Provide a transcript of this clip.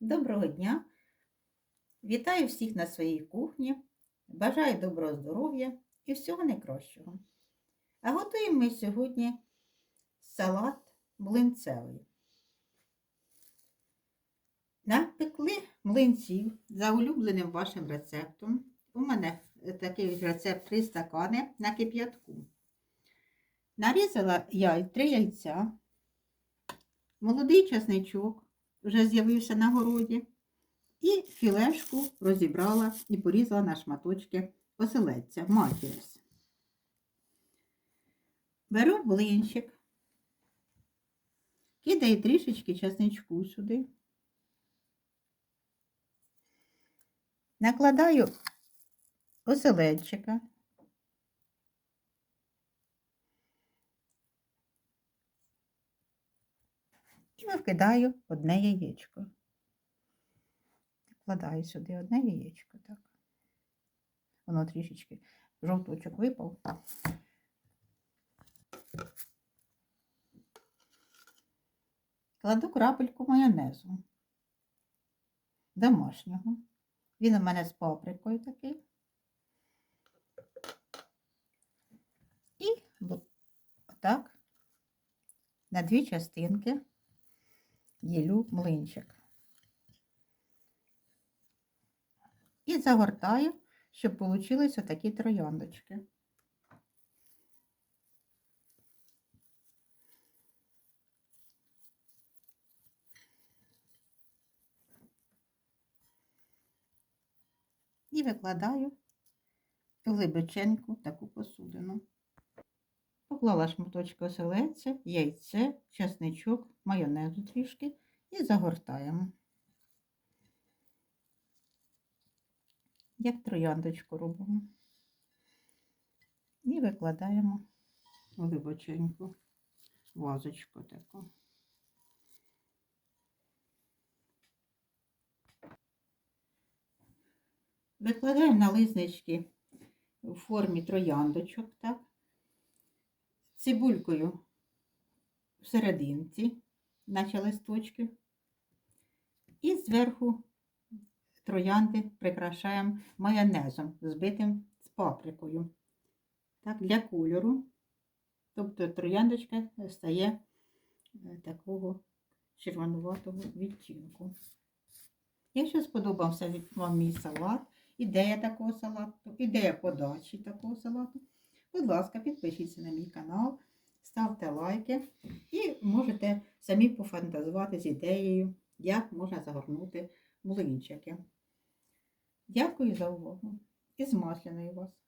Доброго дня! Вітаю всіх на своїй кухні. Бажаю доброго здоров'я і всього найкращого. А готуємо ми сьогодні салат млинцевий. Напекли млинців за улюбленим вашим рецептом. У мене такий рецепт 3 стакани на кип'ятку. Нарізала я три яйця, молодий часничок вже з'явився на городі. І філешку розібрала і порізала на шматочки оселедця, матірс. Беру блинчик, кидаю трішечки часничку сюди. Накладаю оселедчика. І викидаю одне яєчко. Вкладаю сюди одне яєчко, так. Воно трішечки жовточок випав. Кладу крапельку майонезу домашнього. Він у мене з паприкою такий. І отак на дві частинки ділю млинчик. І загортаю, щоб вийшли такі трояндочки. І викладаю глибоченьку таку посудину. Поклала шматочки оселедця, яйце, чесничок, майонезу трішки і загортаємо. Як трояндочку робимо. І викладаємо глибоченьку вазочку таку. Викладаємо на лизнички в формі трояндочок, так? Цибулькою в серединці, наче листочки, і зверху троянди прикрашаємо майонезом, збитим з паприкою. Так, Для кольору. Тобто трояндочка стає е, такого червонуватого відтінку. Якщо сподобався вам мій салат, ідея такого салату, ідея подачі такого салату, будь ласка, підпишіться на мій канал, ставте лайки і можете самі пофантазувати з ідеєю, як можна загорнути млинчики. Дякую за увагу і з масляною вас!